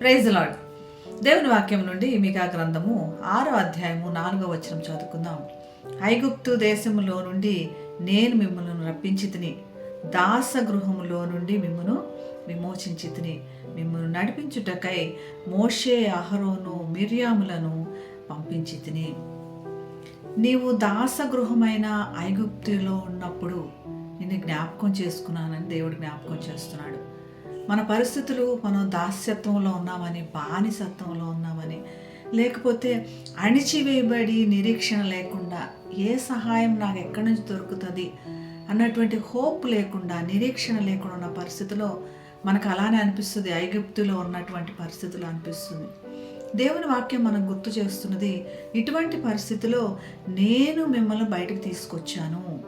Praise lord దేవుని వాక్యం నుండి మీకా గ్రంథము ఆరో అధ్యాయము నాలుగో వచనం చదువుకుందాం. ఐగుప్తు దేశములో నుండి నేను మిమ్మల్ని రప్పించి తిని దాస గృహములో నుండి మిమ్మను విమోచించి తిని మిమ్మల్ని నడిపించుటకై మోషే అహరోను మిర్యాములను పంపించి తిని. నీవు దాసగృహమైన ఐగుప్తులో ఉన్నప్పుడు నిన్ను జ్ఞాపకం చేసుకున్నానని దేవుడు జ్ఞాపకం చేస్తున్నాడు. మన పరిస్థితులు మనం దాస్యత్వంలో ఉన్నామని బానిసత్వంలో ఉన్నామని లేకపోతే అణిచివేయబడి నిరీక్షణ లేకుండా ఏ సహాయం నాకు ఎక్కడి నుంచి దొరుకుతుంది అన్నటువంటి హోప్ లేకుండా నిరీక్షణ లేకుండా ఉన్న పరిస్థితిలో మనకు అలానే అనిపిస్తుంది ఐగుప్తులో ఉన్నటువంటి పరిస్థితులు అనిపిస్తుంది. దేవుని వాక్యం మనం గుర్తు చేస్తున్నది ఇటువంటి పరిస్థితిలో నేను మిమ్మల్ని బయటకు తీసుకొచ్చాను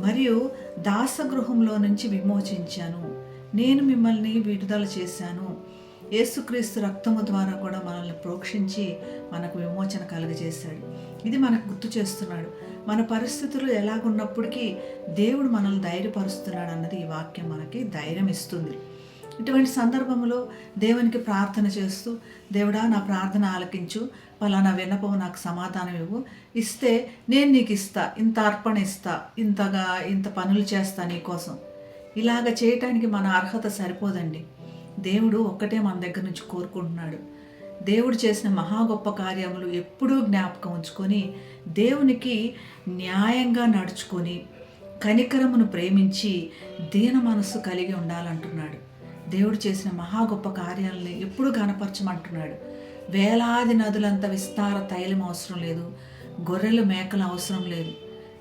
మరియు దాసగృహంలో నుంచి విమోచించాను నేను మిమ్మల్ని విడుదల చేశాను. యేసుక్రీస్తు రక్తము ద్వారా కూడా మనల్ని ప్రోక్షించి మనకు విమోచన కలుగజేశాడు. ఇది మనకు గుర్తు చేస్తున్నాడు. మన పరిస్థితులు ఎలాగున్నప్పటికీ దేవుడు మనల్ని ధైర్యపరుస్తున్నాడు అన్నది ఈ వాక్యం మనకి ధైర్యం ఇస్తుంది ఇటువంటి సందర్భంలో దేవునికి ప్రార్థన చేస్తూ దేవుడా నా ప్రార్థన ఆలకించు. పలానా విన్నపం నాకు సమాధానం ఇవ్వు. ఇస్తే నేను నీకు ఇస్తా. ఇంత అర్పణ ఇస్తా. ఇంతగా ఇంత పనులు చేస్తా నీకోసం ఇలాగ చేయటానికి మన అర్హత సరిపోదండి. దేవుడు ఒక్కటే మన దగ్గర నుంచి కోరుకుంటున్నాడు. దేవుడు చేసిన మహా గొప్ప కార్యములు ఎప్పుడూ జ్ఞాపకం ఉంచుకొని దేవునికి న్యాయంగా నడుచుకొని కనికరమును ప్రేమించి దీన మనస్సు కలిగి ఉండాలంటున్నాడు. దేవుడు చేసిన మహా గొప్ప కార్యాలని ఎప్పుడు కనపరచమంటున్నాడు వేలాది నదులంత విస్తార తైలం అవసరం లేదు. గొర్రెలు మేకలు అవసరం లేదు.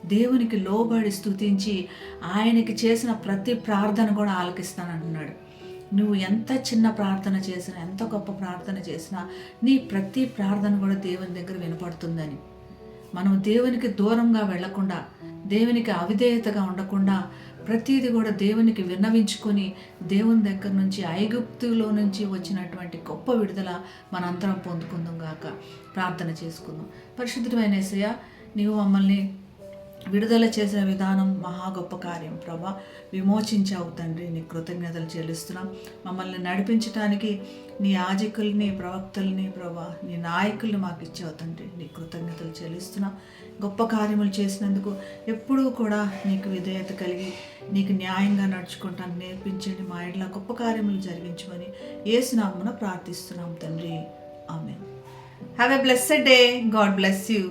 దేవునికి లోబడి స్తుతించి ఆయనకి చేసిన ప్రతి ప్రార్థన కూడా ఆలకిస్తానంటున్నాడు. నువ్వు ఎంత చిన్న ప్రార్థన చేసినా ఎంత గొప్ప ప్రార్థన చేసినా నీ ప్రతి ప్రార్థన కూడా దేవుని దగ్గర వినపడుతుందని. మనం దేవునికి దూరంగా వెళ్ళకుండా దేవునికి అవిధేయతగా ఉండకుండా ప్రతీది కూడా దేవునికి విన్నవించుకొని దేవుని దగ్గర నుంచి ఐగుప్తులో నుంచి వచ్చినటువంటి గొప్ప విడుదల మనందరం పొందుకుందాం గాక. ప్రార్థన చేసుకుందాం. పరిశుద్ధమైన సయ నీవు మమ్మల్ని విడుదల చేసిన విధానం మహా గొప్ప కార్యం. ప్రభా విమోచించావు తండ్రి నీ కృతజ్ఞతలు చెల్లిస్తున్నాం. మమ్మల్ని నడిపించడానికి నీ యాజకుల్ని ప్రవక్తల్ని ప్రభా నీ నాయకుల్ని మాకు ఇచ్చావు తండ్రి. నీ కృతజ్ఞతలు చెల్లిస్తున్నాం. గొప్ప కార్యములు చేసినందుకు ఎప్పుడూ కూడా నీకు విధేయత కలిగి నీకు న్యాయంగా నడుచుకుంటాను. నేర్పించండి మా ఇంట్లో గొప్ప కార్యములు జరిగించమని ఏసునామన ప్రార్థిస్తున్నాం తండ్రి. Amen have a blessed day God bless you